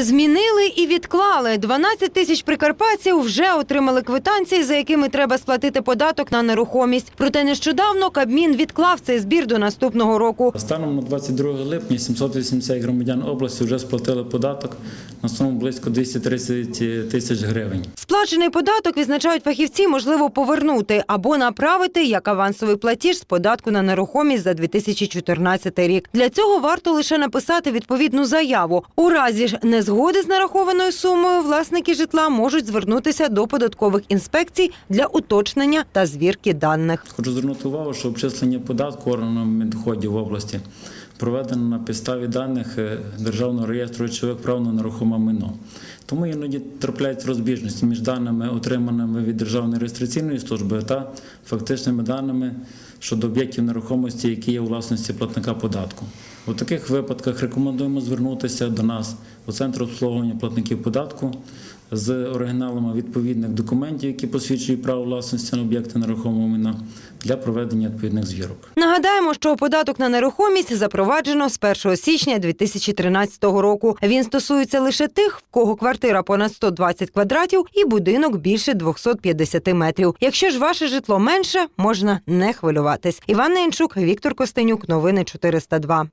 Змінили і відклали. 12 тисяч прикарпатців вже отримали квитанції, за якими треба сплатити податок на нерухомість. Проте нещодавно Кабмін відклав цей збір до наступного року. Станом на 22 липня 780 громадян області вже сплатили податок на суму близько 230 тисяч гривень. Сплачений податок відзначають фахівці, можливо повернути або направити як авансовий платіж з податку на нерухомість за 2014 рік. Для цього варто лише написати відповідну заяву. У разі ж незгоди з нарахованою сумою власники житла можуть звернутися до податкових інспекцій для уточнення та звірки даних. Хочу звернути увагу, що обчислення податку органами доходів в області проведено на підставі даних е, Державного реєстру речових прав на нерухоме майно. Тому іноді трапляють розбіжності між даними, отриманими від Державної реєстраційної служби, та фактичними даними щодо об'єктів нерухомості, які є у власності платника податку. У таких випадках рекомендуємо звернутися до нас у центр обслуговування платників податку з оригіналами відповідних документів, які посвідчують право власності на об'єкти нерухомого майна для проведення відповідних звірок. Нагадаємо, що податок на нерухомість запроваджено з 1 січня 2013 року. Він стосується лише тих, в кого квартира понад 120 квадратів і будинок більше 250 метрів. Якщо ж ваше житло менше, можна не хвилюватись. Іван Ненчук, Віктор Костенюк, новини 402.